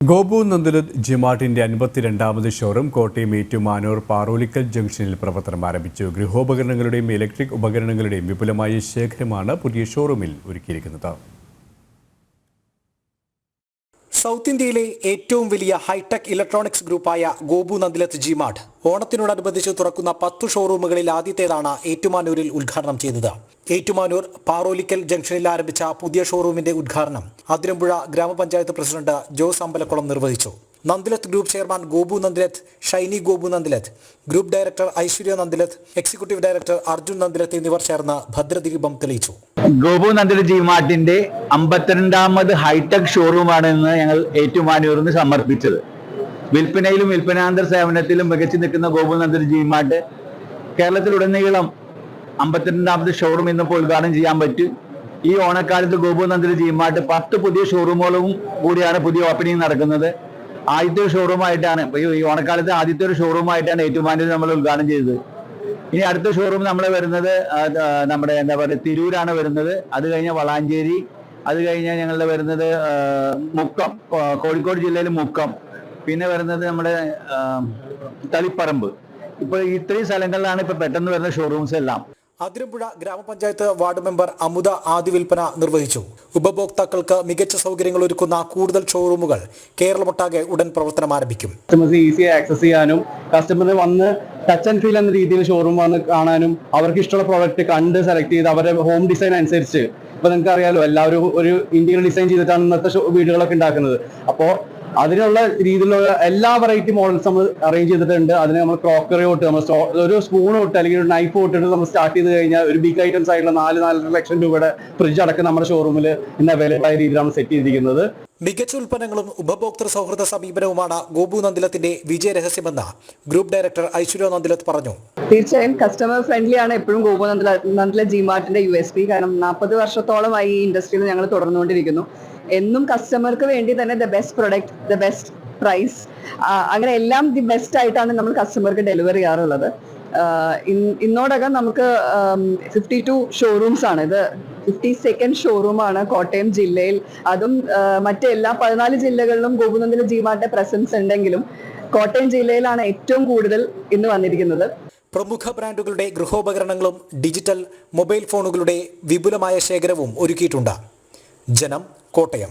ഗോപു നന്ദലത് ജിമാർട്ടിന്റെ അൻപത്തിരണ്ടാമത് ഷോറൂം കോട്ടയം ഏറ്റുമാനൂർ പാറോലിക്കൽ ജംഗ്ഷനിൽ പ്രവർത്തനം ആരംഭിച്ചു. ഗൃഹോപകരണങ്ങളുടെയും ഇലക്ട്രിക് ഉപകരണങ്ങളുടെയും വിപുലമായ ശേഖരമാണ് പുതിയ ഷോറൂമിൽ ഒരുക്കിയിരിക്കുന്നത്. സൗത്ത് ഇന്ത്യയിലെ ഏറ്റവും വലിയ ഹൈടെക് ഇലക്ട്രോണിക്സ് ഗ്രൂപ്പായ ഗോപു നന്ദിലത്ത് ജിമാർട്ട് ഓണത്തിനോടനുബന്ധിച്ച് തുറക്കുന്ന പത്ത് ഷോറൂമുകളിൽ ആദ്യത്തേതാണ് ഏറ്റുമാനൂരിൽ ഉദ്ഘാടനം ചെയ്തത്. ഏറ്റുമാനൂർ പാറോലിക്കൽ ജംഗ്ഷനിൽ ആരംഭിച്ച പുതിയ ഷോറൂമിന്റെ ഉദ്ഘാടനം അതിരമ്പുഴ ഗ്രാമപഞ്ചായത്ത് പ്രസിഡന്റ് ജോസ് അമ്പലക്കുളം നിർവഹിച്ചു. Nandilath group chairman Gopu Nandilath Shiny Gopu Nandilath group director Aishwarya Nandilath executive director Arjun Nandilath എന്നിവർ ചേർന്ന് ഭദ്രദീപം തെളിയിച്ചു. ഗോപു നന്ദില ജി മാർട്ടിന്റെ അമ്പത്തിരണ്ടാമത് ഹൈടെക് ഷോറൂമാണ് ഇന്ന് ഞങ്ങൾ ഏറ്റുമാനൂരിന് സമർപ്പിച്ചത്. വിൽപ്പനയിലും വിൽപ്പനാന്തര സേവനത്തിലും മികച്ചു നിൽക്കുന്ന ഗോപു നന്ദില ജി മാർട്ട് കേരളത്തിലുടനീളം അമ്പത്തിരണ്ടാമത് ഷോറൂം ഇന്നിപ്പോൾ ഉദ്ഘാടനം ചെയ്യാൻ പറ്റും. ഈ ഓണക്കാലത്ത് ഗോപു നന്ദില ജി മാർട്ട് പത്ത് പുതിയ ഷോറൂമുകളും കൂടിയാണ് പുതിയ ഓപ്പണിംഗ് നടക്കുന്നത്. ആദ്യത്തെ ഷോറൂമായിട്ടാണ് ഈ ഓണക്കാലത്ത് ആദ്യത്തെ ഒരു ഷോറൂമായിട്ടാണ് ഏറ്റുമാനൂർ നമ്മൾ ഉദ്ഘാടനം ചെയ്തത്. ഇനി അടുത്ത ഷോറൂം നമ്മൾ വരുന്നത് നമ്മുടെ എന്താ പറയുക തിരൂരാണ് വരുന്നത്. അത് കഴിഞ്ഞ വളാഞ്ചേരി അത് കഴിഞ്ഞ ഞങ്ങളുടെ വരുന്നത് മുക്കം കോഴിക്കോട് ജില്ലയിൽ മുക്കം. പിന്നെ വരുന്നത് നമ്മുടെ തളിപ്പറമ്പ്. ഇപ്പൊ ഇത്രയും സ്ഥലങ്ങളിലാണ് ഇപ്പൊ പെട്ടെന്ന് വരുന്ന ഷോറൂംസ് എല്ലാം. അതിരമ്പുഴ ഗ്രാമപഞ്ചായത്ത് വാർഡ് മെമ്പർ അമുത ആദ്യ വിൽപ്പന നിർവഹിച്ചു. ഉപഭോക്താക്കൾക്ക് മികച്ച സൗകര്യങ്ങൾ ഒരുക്കുന്ന കൂടുതൽ ഷോറൂമുകൾ കേരളമൊട്ടാകെ ഉടൻ പ്രവർത്തനം ആരംഭിക്കും. കസ്റ്റമേഴ്സ് ഈസി ആക്സസ് ചെയ്യാനും കസ്റ്റമറിന് വന്ന് ടച്ച് ആൻഡ് ഫീൽ എന്ന രീതിയിൽ ഷോറൂം വന്ന് കാണാനും അവർക്ക് ഇഷ്ടമുള്ള പ്രോഡക്റ്റ് കണ്ട് സെലക്ട് ചെയ്ത് അവരുടെ ഹോം ഡിസൈൻ അനുസരിച്ച്. ഇപ്പൊ നിങ്ങൾക്ക് അറിയാലോ എല്ലാവരും ഒരു ഇന്റീരിയർ ഡിസൈൻ ചെയ്തിട്ടാണ് ഇന്നത്തെ വീടുകളൊക്കെ ഉണ്ടാക്കുന്നത്. അപ്പോൾ അതിനുള്ള രീതിയിലുള്ള എല്ലാ വെറൈറ്റി മോഡൽസ് നമ്മൾ അറേഞ്ച് ചെയ്തിട്ടുണ്ട്. അതിന് നമ്മൾ ക്രോക്കറി തൊട്ട് നമ്മൾ ഒരു സ്പൂൺ തൊട്ട് അല്ലെങ്കിൽ ഒരു നൈഫ് തൊട്ടിട്ട് നമ്മൾ സ്റ്റാർട്ട് ചെയ്ത് കഴിഞ്ഞാൽ ഒരു ബിഗ് ഐറ്റംസ് ആയിട്ടുള്ള നാല് നാലര ലക്ഷം രൂപയുടെ ഫ്രിഡ്ജ് അടക്കം നമ്മുടെ ഷോറൂമിൽ ഇന്ന് അവൈലബിൾ ആയ രീതിയിലാണ് സെറ്റ് ചെയ്തിരിക്കുന്നത്. മികച്ച ഉൽപ്പന്നങ്ങളും ഉപഭോക്തൃ സൗഹൃദ സമീപനവുമാണ് ഗോപു നന്ദിലത്തിന്റെ വിജയ രഹസ്യമെന്ന് ഗ്രൂപ്പ് ഡയറക്ടർ ഐശ്വര്യ നന്ദിലത്ത് പറഞ്ഞു. തീർച്ചയായും കസ്റ്റമർ ഫ്രണ്ട്ലി ആണ് എപ്പോഴും ഗോപു നന്ദില നന്ദില ജി മാർട്ടിന്റെ യു എസ് പി കാരണം നാൽപ്പത് വർഷത്തോളമായി ഈ ഇൻഡസ്ട്രിയിൽ ഞങ്ങൾ തുടർന്നുകൊണ്ടിരിക്കുന്നു. എന്നും കസ്റ്റമർക്ക് വേണ്ടി തന്നെ the best product the best price അങ്ങനെ എല്ലാം ദി ബെസ്റ്റ് ആയിട്ടാണ് നമ്മൾ കസ്റ്റമർക്ക് ഡെലിവറി ചെയ്യാറുള്ളത്. ഇന്നോടകം നമുക്ക് ഫിഫ്റ്റി ടു ഷോറൂംസ് ആണ്. ഇത് ഫിഫ്റ്റി സെക്കൻഡ് ഷോറൂമാണ് കോട്ടയം ജില്ലയിൽ. അതും മറ്റെല്ലാ പതിനാല് ജില്ലകളിലും ഗോകുനന്ദന ജീമാന്റെ പ്രസൻസ് ഉണ്ടെങ്കിലും കോട്ടയം ജില്ലയിലാണ് ഏറ്റവും കൂടുതൽ ഇന്ന് വന്നിരിക്കുന്നത്. പ്രമുഖ ബ്രാൻഡുകളുടെ ഗൃഹോപകരണങ്ങളും ഡിജിറ്റൽ മൊബൈൽ ഫോണുകളുടെ വിപുലമായ ശേഖരവും ഒരുക്കിയിട്ടുണ്ട്. ജനം കോട്ടയം.